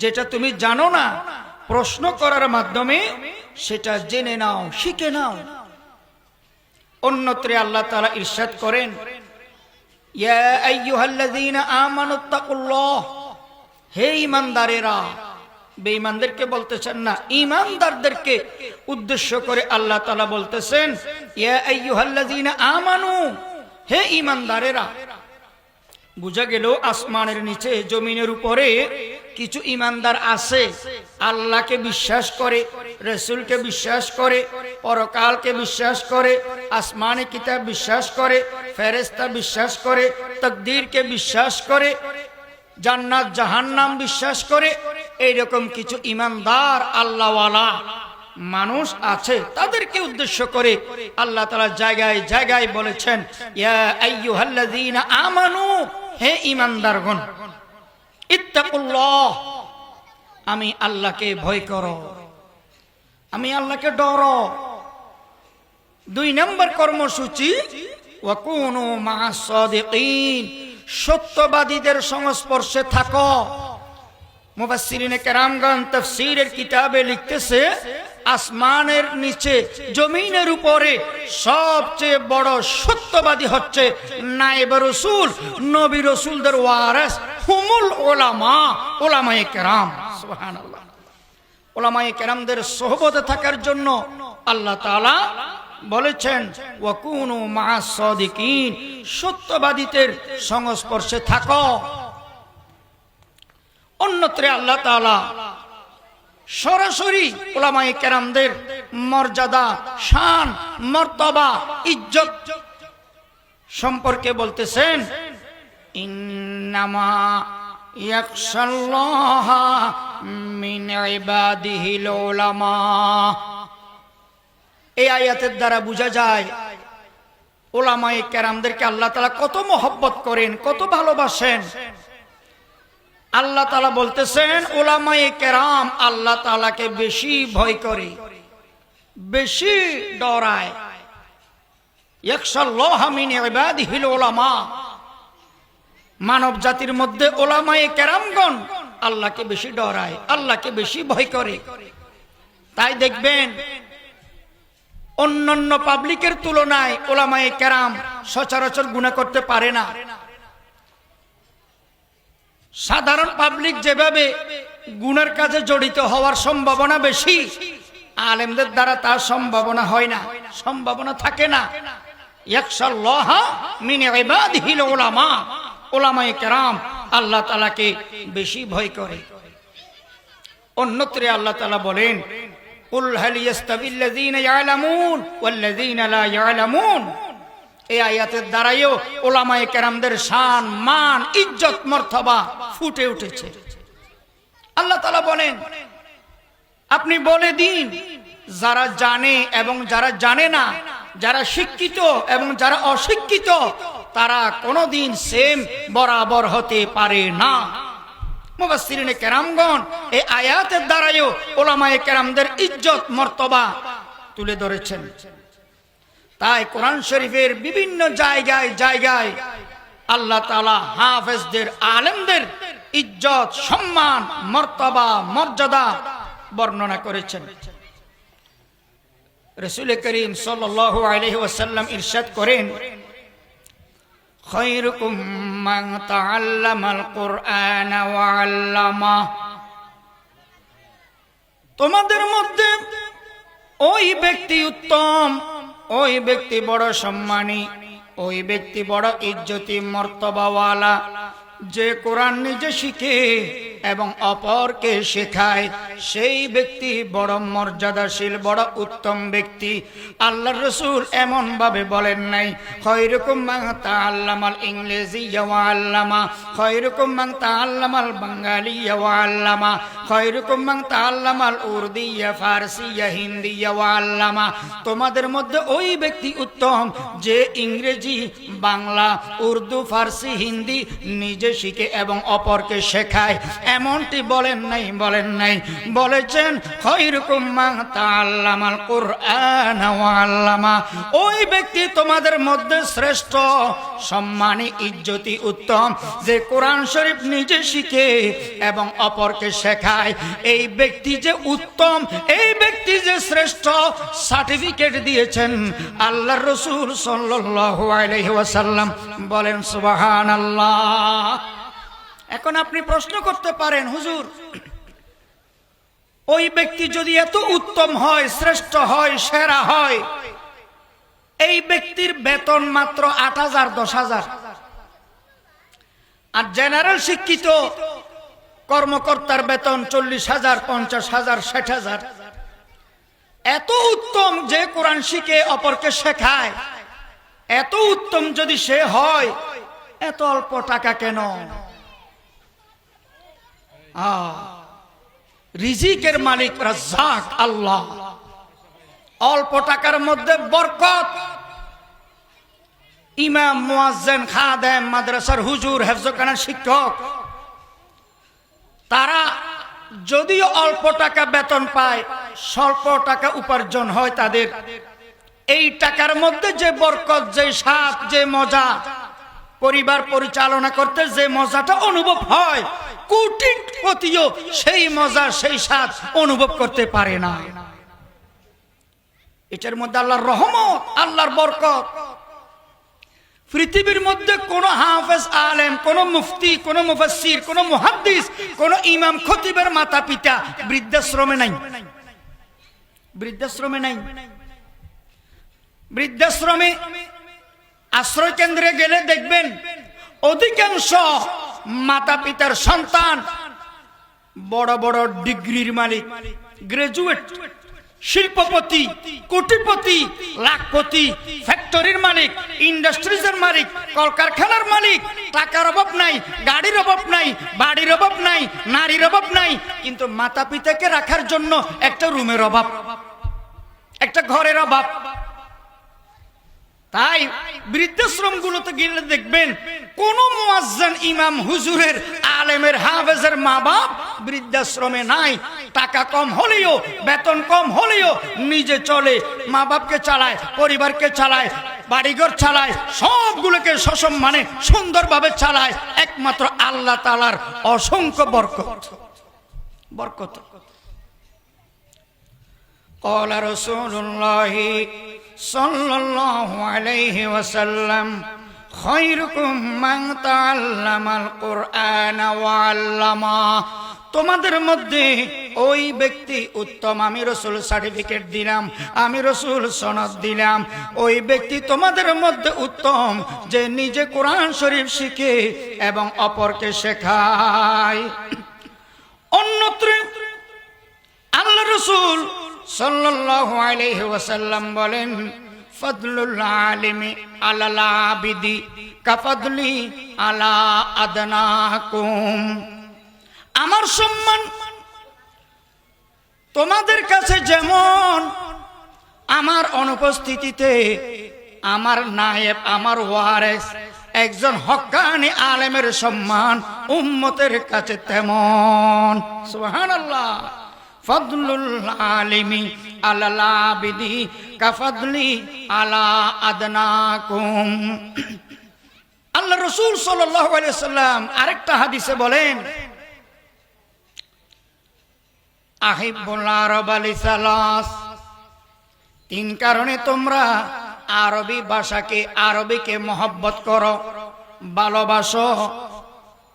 যেটা তুমি জানো না, প্রশ্ন করার মাধ্যমে সেটা জেনে নাও, শিখে নাও। অন্যত্রে আল্লাহ তাআলা ইরশাদ করেন হে ইমানদারেরা বেঈমানদেরকে বলতেছেন না ইমানদারদেরকে উদ্দেশ্য করে আল্লাহ তাআলা বলতেছেন আমানু, হে ইমানদারেরা বুঝা গেল আসমানের নিচে, জমিনের উপরে কিছু ইমানদার আছে। আল্লাহকে বিশ্বাস করে, রসুলকে বিশ্বাস করে, পরকালকে বিশ্বাস করে, আসমানে কিতাব বিশ্বাস করে ফেরেস্তা বিশ্বাস করে, তকদিরকে বিশ্বাস করে, জান্নাত জাহান্নাম বিশ্বাস করে, এইরকম কিছু ইমানদার আল্লাহওয়ালা। মানুষ আছে, তাদেরকে উদ্দেশ্য করে আল্লাহ তালা জায়গায় জায়গায় বলেছেন আমানু, হে ইমানদারগণ ইত্তাকুল্লাহ, আমি আল্লাহকে ভয় করো, আমি আল্লাহকে ডরো। দুই নম্বর কর্মসূচি সত্যবাদীদের সংস্পর্শে থাকো। কিতাবে লিখতেছে, আসমানের নিচে, জমিনের উপরে সবচেয়ে বড় সত্যবাদী হচ্ছে নায়েব রসুল, নবী রসুলদের ওয়ারাস, হুমুল ওলামা, ওলামায়ে কেরাম। ওলামায়ে থাকার জন্য আল্লাহ তাআলা বলেছেন ওয়াকুনু মা'আস সাদিকিন, সত্যবাদীদের সংস্পর্শে থাকো। অন্যত্রে আল্লাহ তাআলা সরাসরি ওলামায়ে কেরামদের মর্যাদা, শান, মর্তবা, ইজ্জত সম্পর্কে বলতেছেন, ইন্নামা এই আয়াতের দ্বারা বোঝা যায়, ওলামায়ে কেরামদেরকে আল্লাহ তাআলা কত মহব্বত করেন, কত ভালোবাসেন। আল্লাহ তালা বলতেছেন ওলামায়ে কেরাম আল্লাহ তালাকে বেশি ভয় করে, বেশি ডরায়। মানব জাতির মধ্যে ওলামায়ে কেরামগণ আল্লাহকে বেশি ডরায়, আল্লাহকে বেশি ভয় করে। তাই দেখবেন, অন্যান্য পাবলিকের তুলনায় ওলামায়ে কেরাম সচরাচর গুণা করতে পারে না। সাধারণ পাবলিক যেভাবে গুণের কাজে জড়িত হওয়ার সম্ভাবনা বেশি, আলেমদের দ্বারা তার সম্ভাবনা হয় না, সম্ভাবনা থাকে না। আল্লাহ তালাকে বেশি ভয় করে। অন্যত্রে আল্লাহ তালা বলেন, কুল হাল ইয়াস্তাবিল্লাযীনা ইয়ালামুন ওয়াল্লাযীনা লা ইয়ালামুন? এই আয়াতের দ্বারাইও ওলামায়ে কেরামদের শান, মান, ইজ্জত, মর্তবা ফুটে উঠেছে। আল্লাহ তালা বলেন, আপনি বলে দিন, যারা জানে এবং যারা জানে না, যারা শিক্ষিত এবং যারা অশিক্ষিত, তারা কোনোদিন সেম বরাবর হতে পারে না। মুবাসসিরিনে কেরামগণ এই আয়াতের দ্বারাইও ওলামায়ে কেরামদের ইজ্জত, মর্তবা তুলে ধরেছেন। তাই কোরআন শরীফের বিভিন্ন জায়গায় জায়গায় আল্লাহ তালা হাফেজদের, আলেমদের ইজ্জত, সম্মান, মর্তবা, মর্যাদা বর্ণনা করেছেন। রসুল করিম সাল্লাম ইরশাদ করেন তোমাদের মধ্যে ওই ব্যক্তি উত্তম ওই ব্যক্তি বড় সম্মানী, ওই ব্যক্তি বড় ইজ্জতি মর্তবাওয়ালা। যে কোরআন নিজে শিখে এবং অপরকে শেখায়, সেই ব্যক্তি বড় মর্যাদাশীল, বড় উত্তম ব্যক্তি। আল্লাহ রসুল এমন ভাবে বলেন নাই, খৈরকম মাং তা আল্লামাল ইংরেজি আল্লামা, খৈরকম মাং তা আল্লামাল বাঙালি আল্লামা খয়রুকুম মান তাআল্লামাল উর্দিয়া, ফারসিয়া, হিন্দিয়া ওয়া আল্লামা। তোমাদের মধ্যে ওই ব্যক্তি উত্তম যে ইংরেজি, বাংলা, উর্দু, ফার্সি, হিন্দি নিজে শিখে এবং অপরকে শেখায়। এমনটি বলেন নাই বলেন নাই। বলেছেন খয়রুকুম মান তাআল্লামাল কুরআন ওই ব্যক্তি তোমাদের মধ্যে শ্রেষ্ঠ, সম্মানী, ইজ্জতি উত্তম যে কোরআন শরীফ নিজে শিখে এবং অপরকে শেখায়। এই ব্যক্তি যে উত্তম, এই ব্যক্তি যে শ্রেষ্ঠ, সার্টিফিকেট দিয়েছেন আল্লাহ রসুল ওয়াসাল্লাম। বলেন, সুবহানাল্লাহ। এখন আপনি প্রশ্ন করতে পারেন, হুজুর, ওই ব্যক্তি যদি এত উত্তম হয়, শ্রেষ্ঠ হয়, সেরা হয়, এই ব্যক্তির বেতন মাত্র আট হাজার, দশ হাজার। আর জেনারেল শিক্ষিত কর্মকর্তার বেতন চল্লিশ হাজার, পঞ্চাশ হাজার, ষাট হাজার। এত উত্তম যে কোরআন শিখে অপরকে শেখায়, এত উত্তম যদি সে হয়, এত অল্প টাকা কেন? রিজিকের মালিক রাজ্জাক, আল্লাহ। অল্প টাকার মধ্যে বরকত। ইমাম, মুয়াজ্জেন, খাদেম, মাদ্রাসার হুজুর, হেফজখানার শিক্ষক। তারা যদিও অল্প টাকা বেতন পায়, স্বল্প টাকা উপার্জন হয় তাদের। এই টাকার মধ্যে যে বরকত, যে স্বাদ, যে মজা, পরিবার পরিচালনা করতে যে মজাটা অনুভব হয়, কোটিপতিও সেই মজা, সেই স্বাদ অনুভব করতে পারে না। এটার মধ্যে আল্লাহর রহমত, আল্লাহর বরকত। পৃথিবীর মধ্যে কোন হাফেজ আলেম, কোন মুফতি, কোন মুফাসসির, কোন মুহাদ্দিস, কোন ইমাম খতিবের মাতা পিতা বৃদ্ধাশ্রমে নাই। বৃদ্ধাশ্রমে নাই। বৃদ্ধাশ্রমে আশ্রয় কেন্দ্রে গেলে দেখবেন অধিকাংশ মাতা পিতার সন্তান বড় বড় ডিগ্রির মালিক, গ্রাজুয়েট। শিল্পপতি কোটিপতি লাখপতি ফ্যাক্টরির মালিক ইন্ডাস্ট্রিজের মালিক, কলকারখানার মালিক, টাকার অভাব নাই, গাড়ির অভাব নাই, বাড়ির অভাব নাই, নারীর অভাব নাই, কিন্তু মাতা পিতাকে রাখার জন্য একটা রুমের অভাব, একটা ঘরের অভাব। তাই বৃদ্ধাশ্রম গুলোতে গেলে দেখবেন, কোন মুয়াজ্জান ইমাম, হুজুরের, আলেমের, হাফেজের মা বাপ বৃদ্ধাশ্রমে নাই টাকা কম হলেও বেতন কম হলেও নিজে চলে মা বাপকে চালায় পরিবারকে চালায় বাড়িঘর চালায় সবগুলোকে সসম্মানে সুন্দরভাবে চালায় একমাত্র আল্লাহ তালার অসংখ্য বরকত বরকত قال رسول الله صلى الله عليه وسلم خيركم من تعلم القرآن وعلمه তোমাদের মধ্যে ওই ব্যক্তি উত্তম, আমি রসুল সার্টিফিকেট দিলাম, আমি রসুল সনদ দিলাম। ওই ব্যক্তি তোমাদের মধ্যে উত্তম, যে নিজে কোরআন শরীফ শিখে এবং অপরকে শেখায়। অন্যত্র আল্লাহ রসুল ওয়াসাল্লাম বলেন, ফদলুল আলিমি কাফদলি আলা আমার সম্মান, তোমাদের কাছে যেমন আমার অনুপস্থিতিতে আমার নায়েব, আমার ওয়ারেস, একজন হক্কানি আলেমের সম্মান উম্মতের কাছে তেমন। সুবহানাল্লাহ। ফদলুল আলিমি আল্লাহ রসুল আরেকটা হাদিসে বলেন আহিবুল আরব আলী সালাস। তিন কারণে তোমরা আরবি ভাষাকে, আরবিকে মহব্বত করো। ভালোবাসো।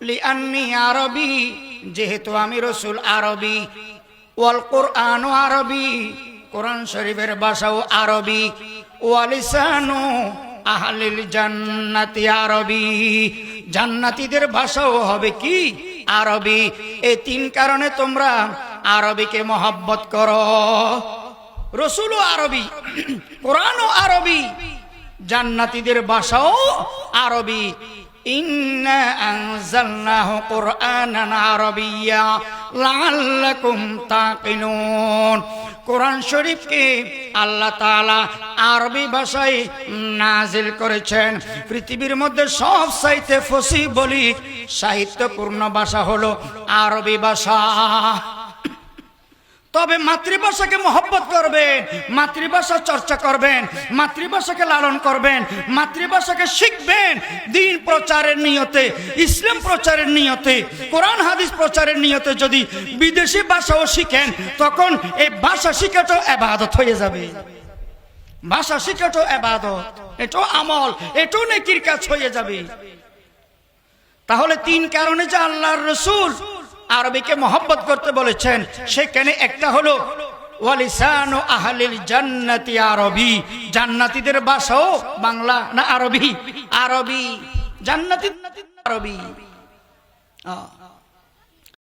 লিআন্নি আরবি, যেহেতু আমি রসুল আরবি। ওয়াল কোরআন আরবি, কোরআন শরীফের ভাষাও আরবি। ওয়ালিসানু আহলিল জান্নাতি আরবি। জান্নাতীদের ভাষাও হবে কি? আরবি। এই তিন কারণে তোমরা আরবিকে মহব্বত করো। রসুলও আরবি, কোরআনও আরবি, জান্নাতীদের ভাষাও আরবি। ইন্না আনজালনাহু শরীফকে আল্লাহ আরবি করেছেন। পৃথিবীর মধ্যে সব চাইতে ফসি বলি সাহিত্যপূর্ণ ভাষা হলো আরবি ভাষা। তবে মাতৃভাষাকে মহব্বত করবেন, মাতৃভাষা চর্চা করবেন, মাতৃভাষাকে লালন করবেন, মাতৃভাষাকে শিখবেন। দিন প্রচারের নিয়তে, ইসলাম প্রচারের নিয়তে, কোরআন, হাদিস প্রচারের নিয়তে যদি বিদেশি ভাষাও শিখেন, তখন এই ভাষা শিখাটাও এবাদত হয়ে যাবে। ভাষা শিখাটাও এবাদত এটাও আমল, এটাও নেকির কাজ হয়ে যাবে। তাহলে তিন কারণে যে আল্লাহর রসুল আরবিকে মহব্বত করতে বলেছেন, সেখানে একটা হলো, ওয়ালিসান জান্নাতীদের বাংলা না আরবি? আরবি। জান্নাতি আরবি।